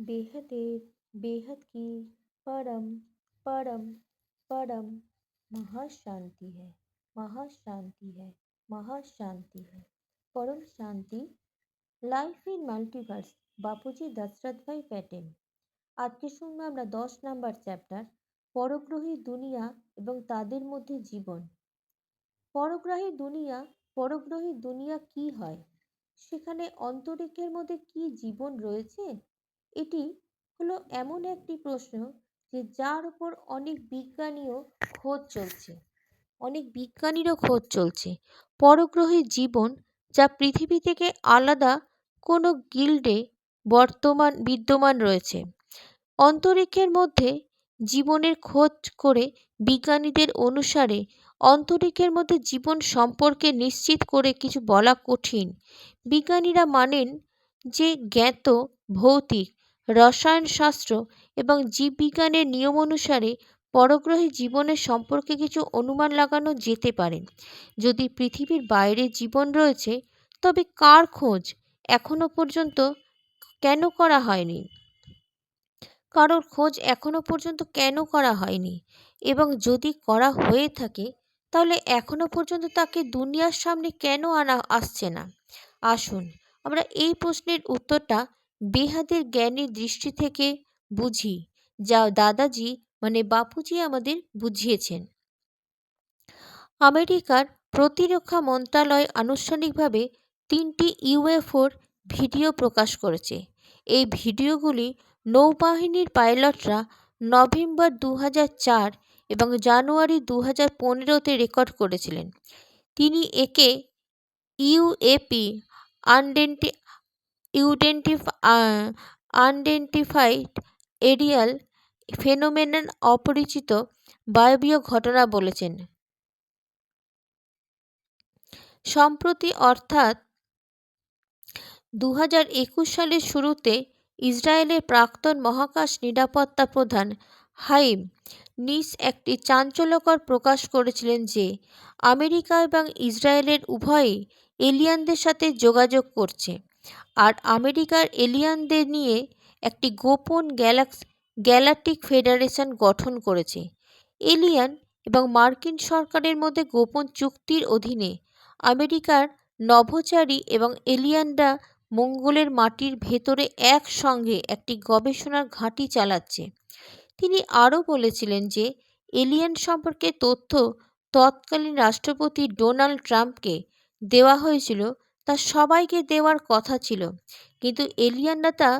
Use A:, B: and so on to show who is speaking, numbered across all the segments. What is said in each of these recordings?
A: बेहदेर बेहद की परम परम परम महाशांति है महाशांति है महाशांति है পরম শান্তি life in multiverse Bapuji Dasharath bhai Patel আজকে শুনবো আমরা দশ নাম্বার চ্যাপ্টার পরগ্রহী দুনিয়া এবং তাদের মধ্যে জীবন পরগ্রহী দুনিয়া পরগ্রহী দুনিয়া কি হয় সেখানে অন্তরিকের মধ্যে কি জীবন রয়েছে এটি হলো এমন একটি প্রশ্ন যে যার উপর অনেক বিজ্ঞানীও খোঁজ চলছে। অনেক বিজ্ঞানীরও খোঁজ চলছে। পরগ্রহী জীবন যা পৃথিবী থেকে আলাদা কোনো গিল্ডে বর্তমান, বিদ্যমান রয়েছে। অন্তরিক্ষের মধ্যে জীবনের খোঁজ করে বিজ্ঞানীদের অনুসারে অন্তরিক্ষের মধ্যে জীবন সম্পর্কে নিশ্চিত করে কিছু বলা কঠিন। বিজ্ঞানীরা মানেন যে জ্ঞাত ভৌতিক রসায়নশাস্ত্র এবং জীববিজ্ঞানের নিয়ম অনুসারে পরগ্রহী জীবনের সম্পর্কে কিছু অনুমান লাগানো যেতে পারে। যদি পৃথিবীর বাইরে জীবন রয়েছে, তবে কার খোঁজ এখনও পর্যন্ত কেন করা হয়নি? কারোর খোঁজ এখনও পর্যন্ত কেন করা হয়নি? এবং যদি করা হয়ে থাকে, তাহলে এখনও পর্যন্ত তাকে দুনিয়ার সামনে কেন আনা, আসছে না? আসুন, আমরা এই প্রশ্নের উত্তরটা বেহাদের জ্ঞানের দৃষ্টি থেকে বুঝি, যা দাদাজি মানে বাপুজি আমাদের বুঝিয়েছেন। আমেরিকার প্রতিরক্ষা মন্ত্রণালয় আনুষ্ঠানিকভাবে তিনটি ইউএফওর ভিডিও প্রকাশ করেছে। এই ভিডিওগুলি নৌবাহিনীর পাইলটরা নভেম্বর দু এবং জানুয়ারি দু হাজার পনেরোতে রেকর্ড করেছিলেন। তিনি একে ইউএপি, আনডেন্টি ইউডেন্টিফ আনডেন্টিফাইড এরিয়াল ফেনোমেনন অপরিচিত বায়বীয় ঘটনা বলেছেন। সম্প্রতি অর্থাৎ দু হাজার একুশ সালের শুরুতে ইসরায়েলের প্রাক্তন মহাকাশ নিরাপত্তা প্রধান হাইম নিস একটি চাঞ্চল্যকর প্রকাশ করেছিলেন যে, আমেরিকা এবং ইসরায়েলের উভয়ই এলিয়ানদের সাথে যোগাযোগ করছে। আর আমেরিকার এলিয়ানদের নিয়ে একটি গোপন গ্যালাক্স, গ্যালাকটিক ফেডারেশন গঠন করেছে। এলিয়ান এবং মার্কিন সরকারের মধ্যে গোপন চুক্তির অধীনে আমেরিকার নভোচারী এবং এলিয়ানরা মঙ্গলের মাটির ভেতরে একসঙ্গে একটি গবেষণার ঘাঁটি চালাচ্ছে। তিনি আরও বলেছিলেন যে, এলিয়ান সম্পর্কে তথ্য তৎকালীন রাষ্ট্রপতি ডোনাল্ড ট্রাম্পকে দেওয়া হয়েছিল তা সবাইকে দেওয়ার কথা ছিল। কিন্তু এলিয়ানরা তা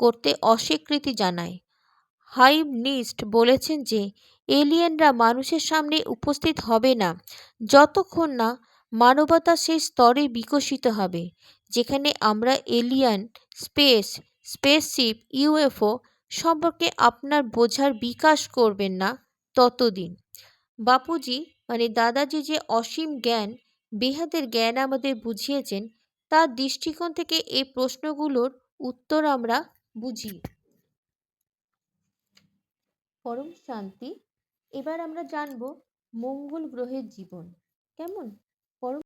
A: করতে অস্বীকৃতি জানায়। হাইভ নিস্ট বলেছেন যে, এলিয়েনরা মানুষের সামনে উপস্থিত হবে না, যতক্ষণ না মানবতা সেই স্তরে বিকশিত হবে, যেখানে আমরা এলিয়ান, স্পেস, স্পেসশিপ, ইউএফও সম্পর্কে আপনার বোঝার বিকাশ করবেন না ততদিন। বাপুজি মানে দাদাজি যে অসীম জ্ঞান বেহাদের জ্ঞান আমাদের বুঝিয়েছেন তার দৃষ্টিকোণ থেকে এই প্রশ্নগুলোর উত্তর আমরা বুঝি। পরম শান্তি। এবার আমরা জানব মঙ্গল গ্রহের জীবন। কেমন?